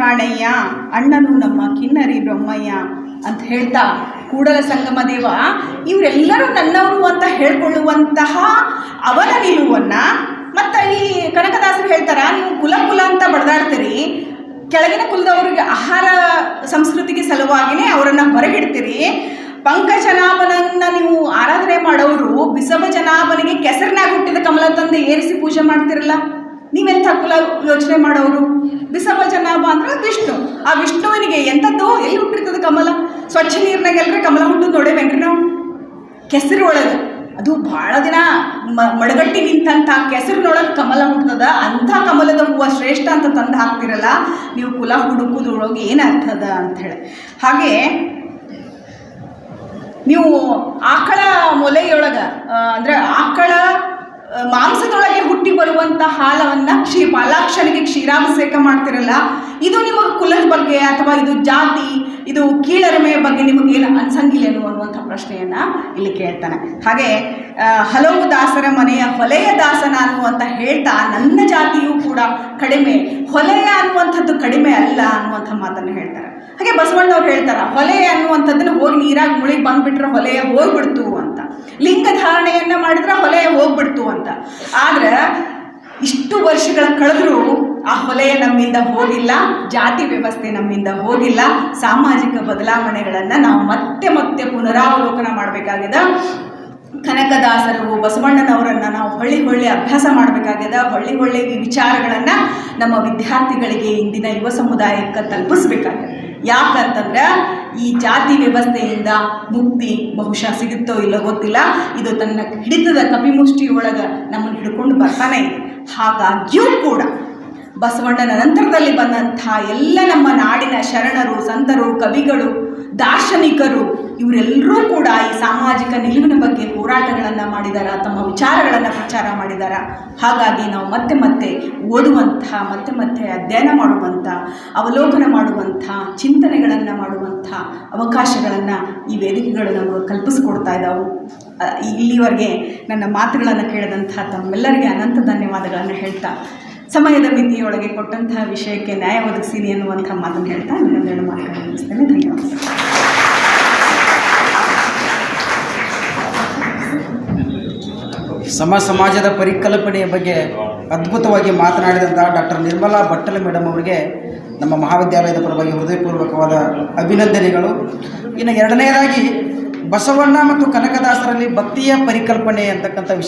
ಕಾಣಯ್ಯ, ಅಣ್ಣನು ನಮ್ಮ ಕಿನ್ನರಿ ಬ್ರಹ್ಮಯ್ಯ ಅಂತ ಹೇಳ್ತಾ, ಕೂಡಲ ಸಂಗಮ ದೇವ, ಇವರೆಲ್ಲರೂ ನನ್ನವರು ಅಂತ ಹೇಳ್ಕೊಳ್ಳುವಂತಹ ಅವನ ನಿಲುವನ್ನು ಮತ್ತು ಈ ಕನಕದಾಸರು ಹೇಳ್ತಾರ, ನೀವು ಕುಲ ಕುಲ ಅಂತ ಬಡದಾಡ್ತೀರಿ, ಕೆಳಗಿನ ಕುಲದವರಿಗೆ ಆಹಾರ ಸಂಸ್ಕೃತಿಗೆ ಸಲುವಾಗಿಯೇ ಅವರನ್ನು ಹೊರಗಿಡ್ತೀರಿ ಪಂಕಜನಾಭನನ್ನ ನೀವು ಆರಾಧನೆ ಮಾಡೋರು, ಬಿಸವ ಜನಾಭನಿಗೆ ಕೆಸರಿನಾಗ ಹುಟ್ಟಿದ ಕಮಲ ತಂದೆ ಏರಿಸಿ ಪೂಜೆ ಮಾಡ್ತಿರಲ್ಲ? ನೀವೆಂಥ ಕುಲ ಯೋಚನೆ ಮಾಡೋರು? ಬಿಸವ ಜನಾಭ ಅಂದ್ರೆ ವಿಷ್ಣು. ಆ ವಿಷ್ಣುವಿನಿಗೆ ಎಂಥದ್ದು ಎಲ್ಲಿ ಹುಟ್ಟಿರ್ತದೆ ಕಮಲ? ಸ್ವಚ್ಛ ನೀರಿನಾಗೆಲ್ಲರೂ ಕಮಲ ಹುಟ್ಟು ನೋಡೇವೇನ್ರಿ ನಾವು ಕೆಸರು ಒಳಗೆ. ಅದು ಭಾಳ ದಿನ ಮಡಗಟ್ಟಿ ನಿಂತಂಥ ಕೆಸರಿನೊಳಗೆ ಕಮಲ ಹುಟ್ಟದ ಅಂಥ ಕಮಲದ ಹೂವು ಶ್ರೇಷ್ಠ ಅಂತ ತಂದು ಹಾಕ್ತಿರಲ್ಲ, ನೀವು ಕುಲ ಹುಡುಕುದ್ರೊಳಗೆ ಏನು ಅರ್ಥದ ಅಂಥೇಳಿ. ಹಾಗೆ, ನೀವು ಆಕಳ ಮೊಲೆಯೊಳಗೆ ಅಂದರೆ ಆಕಳ ಹುಟ್ಟಿ ಹಾಲವನ್ನ ಕ್ಷೀ ಪಾಲಾಕ್ಷನಿಗೆ ಕ್ಷೀರಾಭಿಷೇಕ ಮಾಡ್ತಿರಲ್ಲ, ಇದು ನಿಮಗೆ ಕುಲದ ಬಗ್ಗೆ ಅಥವಾ ಇದು ಜಾತಿ, ಇದು ಕೀಳರಿಮೆಯ ಬಗ್ಗೆ ನಿಮಗೇನು ಅನ್ಸಂಗಿಲ್ಲೇನು ಅನ್ನುವಂಥ ಪ್ರಶ್ನೆಯನ್ನ ಇಲ್ಲಿ ಕೇಳ್ತಾನೆ. ಹಾಗೆ ಹಲವು ದಾಸರ ಮನೆಯ ಹೊಲೆಯ ದಾಸನ ಅನ್ನುವಂಥ ಹೇಳ್ತಾ ನನ್ನ ಜಾತಿಯೂ ಕೂಡ ಕಡಿಮೆ, ಹೊಲೆಯ ಅನ್ನುವಂಥದ್ದು ಕಡಿಮೆ ಅಲ್ಲ ಅನ್ನುವಂಥ ಮಾತನ್ನು ಹೇಳ್ತಾರೆ. ಹಾಗೆ ಬಸವಣ್ಣವ್ರು ಹೇಳ್ತಾರೆ ಹೊಲೆ ಅನ್ನುವಂಥದ್ದನ್ನು ಹೋಗಿ ನೀರಾಗಿ ಮುಳಿಗೆ ಬಂದ್ಬಿಟ್ರೆ ಹೊಲೆಯ ಹೋಗ್ಬಿಡ್ತು ಅಂತ. ಲಿಂಗ ಧಾರಣೆಯನ್ನ ಮಾಡಿದ್ರೆ ಹೊಲೆಯ ಹೋಗ್ಬಿಡ್ತು ಅಂತ. ಆದ್ರೆ ಇಷ್ಟು ವರ್ಷಗಳ ಕಳೆದರೂ ಆ ಹೊಲೆಯ ನಮ್ಮಿಂದ ಹೋಗಿಲ್ಲ, ಜಾತಿ ವ್ಯವಸ್ಥೆ ನಮ್ಮಿಂದ ಹೋಗಿಲ್ಲ, ಸಾಮಾಜಿಕ ಬದಲಾವಣೆಗಳನ್ನು ನಾವು ಮತ್ತೆ ಮತ್ತೆ ಪುನರಾವಲೋಕನ ಮಾಡಬೇಕಾಗಿದೆ ಕನಕದಾಸರು, ಬಸವಣ್ಣನವರನ್ನು ನಾವು ಹೊಳ್ಳಿ ಹೊಳ್ಳಿ ಅಭ್ಯಾಸ ಮಾಡಬೇಕಾಗ್ಯದ. ಹೊಳ್ಳಿ ಹೊಳ್ಳಿ ವಿಚಾರಗಳನ್ನು ನಮ್ಮ ವಿದ್ಯಾರ್ಥಿಗಳಿಗೆ ಇಂದಿನ ಯುವ ಸಮುದಾಯಕ್ಕೆ ತಲುಪಿಸ್ಬೇಕಾಗ್ಯದ. ಯಾಕಂತಂದ್ರೆ ಈ ಜಾತಿ ವ್ಯವಸ್ಥೆಯಿಂದ ಮುಕ್ತಿ ಬಹುಶಃ ಸಿಗುತ್ತೋ ಇಲ್ಲೋ ಗೊತ್ತಿಲ್ಲ. ಇದು ತನ್ನ ಹಿಡಿತದ ಕಪಿಮುಷ್ಟಿಯೊಳಗೆ ನಮ್ಮನ್ನು ಹಿಡ್ಕೊಂಡು ಬರ್ತಾನೆ ಇದೆ. ಹಾಗಾಗಿಯೂ ಕೂಡ ಬಸವಣ್ಣನ ನಂತರದಲ್ಲಿ ಬಂದಂಥ ಎಲ್ಲ ನಮ್ಮ ನಾಡಿನ ಶರಣರು, ಸಂತರು, ಕವಿಗಳು, ದಾರ್ಶನಿಕರು, ಇವರೆಲ್ಲರೂ ಕೂಡ ಈ ಸಾಮಾಜಿಕ ನಿಲುವಿನ ಬಗ್ಗೆ ಹೋರಾಟಗಳನ್ನು ಮಾಡಿದಾರ, ತಮ್ಮ ವಿಚಾರಗಳನ್ನು ಪ್ರಚಾರ ಮಾಡಿದಾರ. ಹಾಗಾಗಿ ನಾವು ಮತ್ತೆ ಮತ್ತೆ ಓದುವಂಥ, ಮತ್ತೆ ಮತ್ತೆ ಅಧ್ಯಯನ ಮಾಡುವಂಥ, ಅವಲೋಕನ ಮಾಡುವಂಥ, ಚಿಂತನೆಗಳನ್ನು ಮಾಡುವಂಥ ಅವಕಾಶಗಳನ್ನು ಈ ವೇದಿಕೆಗಳು ನಮಗೆ ಕಲ್ಪಿಸಿಕೊಡ್ತಾ ಇದ್ದಾವೆ ಇಲ್ಲಿವರೆಗೆ ನನ್ನ ಮಾತುಗಳನ್ನು ಕೇಳಿದಂಥ ತಮ್ಮೆಲ್ಲರಿಗೆ ಅನಂತ ಧನ್ಯವಾದಗಳನ್ನು ಹೇಳ್ತಾ, ಸಮಯದ ಮಿತಿಯೊಳಗೆ ಕೊಟ್ಟಂತಹ ವಿಷಯಕ್ಕೆ ನ್ಯಾಯ ಒದಗಿಸಿನಿ ಅನ್ನುವಂಥ ಮಾತನ್ನು ಹೇಳ್ತಾ ನನ್ನೆರಡು ಮಾತುಗಳನ್ನು ಧನ್ಯವಾದ. ಸಮ ಸಮಾಜದ ಪರಿಕಲ್ಪನೆಯ ಬಗ್ಗೆ ಅದ್ಭುತವಾಗಿ ಮಾತನಾಡಿದಂತಹ ಡಾಕ್ಟರ್ ನಿರ್ಮಲಾ ಭಟ್ಟಲ ಮೇಡಮ್ ಅವರಿಗೆ ನಮ್ಮ ಮಹಾವಿದ್ಯಾಲಯದ ಪರವಾಗಿ ಹೃದಯಪೂರ್ವಕವಾದ ಅಭಿನಂದನೆಗಳು. ಇನ್ನು ಎರಡನೆಯದಾಗಿ ಬಸವಣ್ಣ ಮತ್ತು ಕನಕದಾಸರಲ್ಲಿ ಭಕ್ತಿಯ ಪರಿಕಲ್ಪನೆ ಅಂತಕ್ಕಂಥ ವಿಷಯ.